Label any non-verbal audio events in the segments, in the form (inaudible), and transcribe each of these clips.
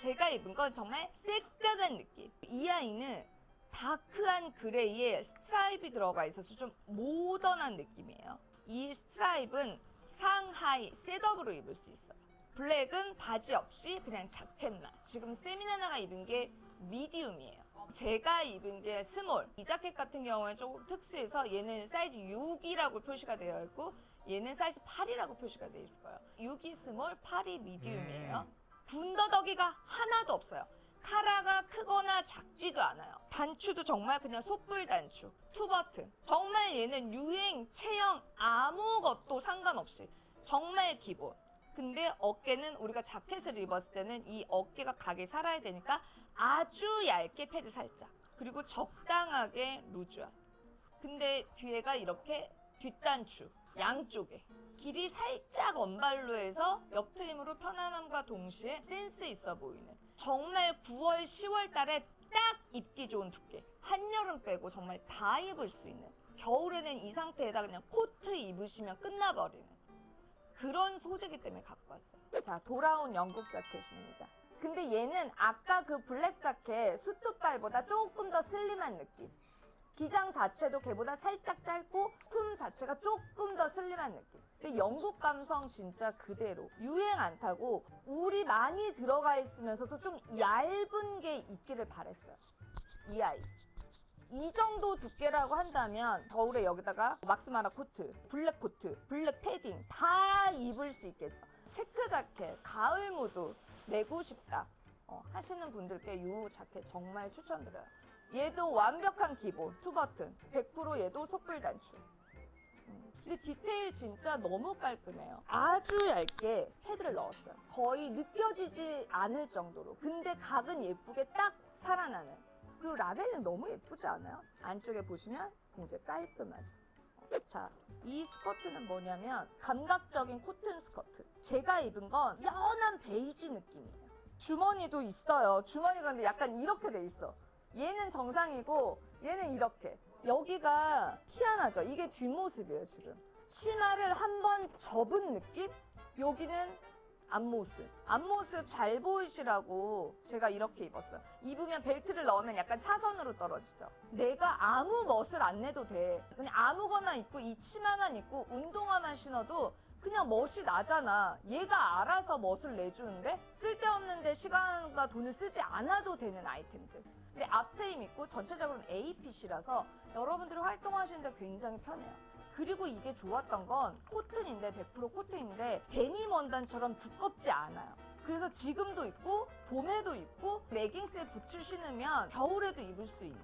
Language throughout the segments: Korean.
제가 입은 건 정말 새까만 느낌. 이 아이는 다크한 그레이에 스트라이프 들어가 있어서 좀 모던한 느낌이에요. 이 스트라이프는 상하이 셋업으로 입을 수 있어요. 블랙은 바지 없이 그냥 자켓만. 지금 세미나나가 입은 게 미디움이에요. 제가 입은 게 스몰. 이 자켓 같은 경우는 조금 특수해서 얘는 사이즈 6이라고 표시가 되어 있고 얘는 사이즈 8이라고 표시가 되어 있을 거예요. 6이 스몰, 8이 미디움이에요. 군더더기가 하나도 없어요. 카라가 크거나 작지도 않아요. 단추도 정말 그냥 솥불 단추, 투버튼. 정말 얘는 유행, 체형 아무것도 상관없이 정말 기본. 근데 어깨는 우리가 자켓을 입었을 때는 이 어깨가 각이 살아야 되니까 아주 얇게 패드 살짝. 그리고 적당하게 루즈한. 근데 뒤에가 이렇게 뒷단추 양쪽에. 길이 살짝 언발로 해서 옆트림으로 편안함과 동시에 센스 있어 보이는. 정말 9월 10월 달에 딱 입기 좋은 두께. 한여름 빼고 정말 다 입을 수 있는. 겨울에는 이 상태에다 그냥 코트 입으시면 끝나버리는. 그런 소재기 때문에 갖고 왔어요. 자 돌아온 영국 자켓입니다. 근데 얘는 아까 그 블랙 자켓 수트발보다 조금 더 슬림한 느낌 기장 자체도 걔보다 살짝 짧고 품 자체가 조금 더 슬림한 느낌. 근데 영국 감성 진짜 그대로 유행 안 타고 울이 많이 들어가 있으면서도 좀 얇은 게 있기를 바랬어요. 이 아이. 이 정도 두께라고 한다면 겨울에 여기다가 막스마라 코트, 블랙 코트, 블랙 패딩 다 입을 수 있겠죠. 체크 자켓, 가을 무드 내고 싶다 어, 하시는 분들께 이 자켓 정말 추천드려요. 얘도 완벽한 기본 투버튼. 100% 얘도 솥불 단추. 음, 근데 디테일 진짜 너무 깔끔해요. 아주 얇게 패드를 넣었어요. 거의 느껴지지 않을 정도로. 근데 각은 예쁘게 딱 살아나는. 그리고 라벨은 너무 예쁘지 않아요? 안쪽에 보시면 굉장히 깔끔하죠. 자, 이 스커트는 뭐냐면 감각적인 코튼 스커트. 제가 입은 건 연한 베이지 느낌이에요. 주머니도 있어요. 주머니가 근데 약간 이렇게 돼 있어 얘는 정상이고 얘는 이렇게. 여기가 희한하죠. 이게 뒷모습이에요 지금. 치마를 한번 접은 느낌? 여기는 앞모습. 앞모습 잘 보이시라고 제가 이렇게 입었어요. 입으면 벨트를 넣으면 약간 사선으로 떨어지죠. 내가 아무 멋을 안 내도 돼. 그냥 아무거나 입고 이 치마만 입고 운동화만 신어도 그냥 멋이 나잖아. 얘가 알아서 멋을 내주는데 쓸데없는데 시간과 돈을 쓰지 않아도 되는 아이템들. 근데 앞트임 있고 전체적으로는 APC라서 여러분들이 활동하시는데 굉장히 편해요. 그리고 이게 좋았던 건 코튼인데 100% 코튼인데 데님 원단처럼 두껍지 않아요. 그래서 지금도 입고 봄에도 입고 레깅스에 부츠 신으면 겨울에도 입을 수 있는.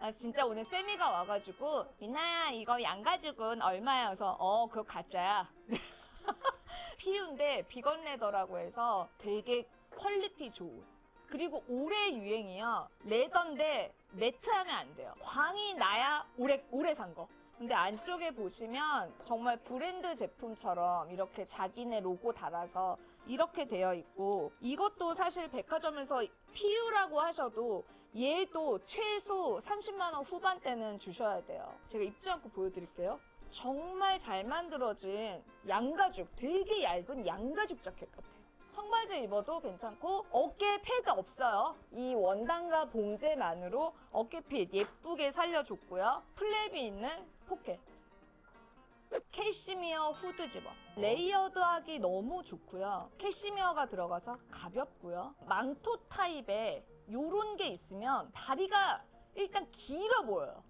아 진짜 오늘 세미가 와가지고 미나야 이거 양가죽은 얼마야? 그래서 어 그거 가짜야. (laughs) (laughs) 피우인데 비건 레더라고 해서 되게 퀄리티 좋은. 그리고 올해 유행이요. 레더인데 매트하면 안 돼요. 광이 나야 오래 오래 산 거. 근데 안쪽에 보시면 정말 브랜드 제품처럼 이렇게 자기네 로고 달아서 이렇게 되어 있고 이것도 사실 백화점에서 피우라고 하셔도 얘도 최소 30만 원 후반대는 주셔야 돼요. 제가 입지 않고 보여드릴게요. 정말 잘 만들어진 양가죽, 되게 얇은 양가죽 자켓 같아요. 청바지 입어도 괜찮고 어깨 패드 없어요. 이 원단과 봉제만으로 어깨핏 예쁘게 살려줬고요. 플랩이 있는 포켓. 캐시미어 후드 집업. 레이어드하기 너무 좋고요. 캐시미어가 들어가서 가볍고요. 망토 타입에 요런 게 있으면 다리가 일단 길어 보여요.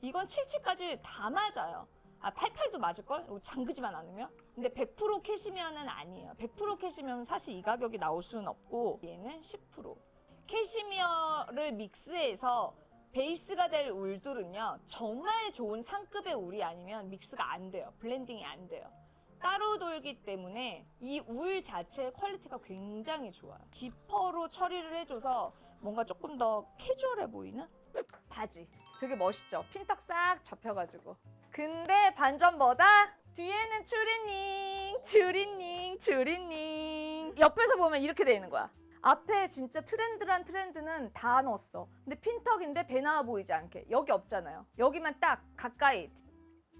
이건 77까지 다 맞아요. 아, 88도 맞을걸? 이거 잠그지만 않으면? 근데 100% 캐시미어는 아니에요. 100% 캐시미어는 사실 이 가격이 나올 수는 없고, 얘는 10%. 캐시미어를 믹스해서 베이스가 될 울들은요, 정말 좋은 상급의 울이 아니면 믹스가 안 돼요. 블렌딩이 안 돼요. 따로 돌기 때문에 이 울 자체의 퀄리티가 굉장히 좋아요. 지퍼로 처리를 해줘서 뭔가 조금 더 캐주얼해 보이는 바지. 되게 멋있죠? 핀턱 싹 잡혀가지고. 근데 반전 뭐다? 뒤에는 추리닝, 추리닝, 추리닝. 옆에서 보면 이렇게 돼 있는 거야. 앞에 진짜 트렌드란 트렌드는 다 넣었어. 근데 핀턱인데 배 나와 보이지 않게. 여기 없잖아요. 여기만 딱 가까이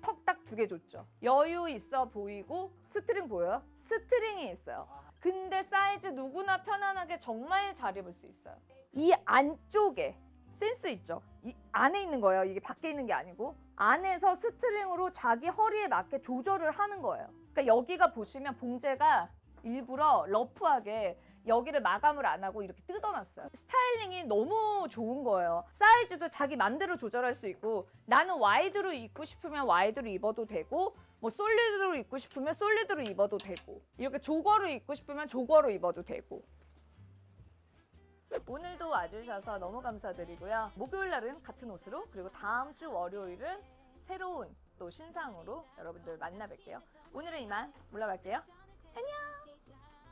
턱 딱 두 개 줬죠. 여유 있어 보이고 스트링 보여요? 스트링이 있어요. 근데 사이즈 누구나 편안하게 정말 잘 입을 수 있어요. 이 안쪽에 센스 있죠? 이 안에 있는 거예요. 이게 밖에 있는 게 아니고 안에서 스트링으로 자기 허리에 맞게 조절을 하는 거예요. 그러니까 여기가 보시면 봉제가 일부러 러프하게 여기를 마감을 안 하고 이렇게 뜯어놨어요. 스타일링이 너무 좋은 거예요. 사이즈도 자기 맘대로 조절할 수 있고 나는 와이드로 입고 싶으면 와이드로 입어도 되고 뭐 솔리드로 입고 싶으면 솔리드로 입어도 되고 이렇게 조거로 입고 싶으면 조거로 입어도 되고 오늘도 와주셔서 너무 감사드리고요. 목요일 날은 같은 옷으로 그리고 다음 주 월요일은 새로운 또 신상으로 여러분들 만나 뵐게요. 오늘은 이만 물러갈게요. 안녕!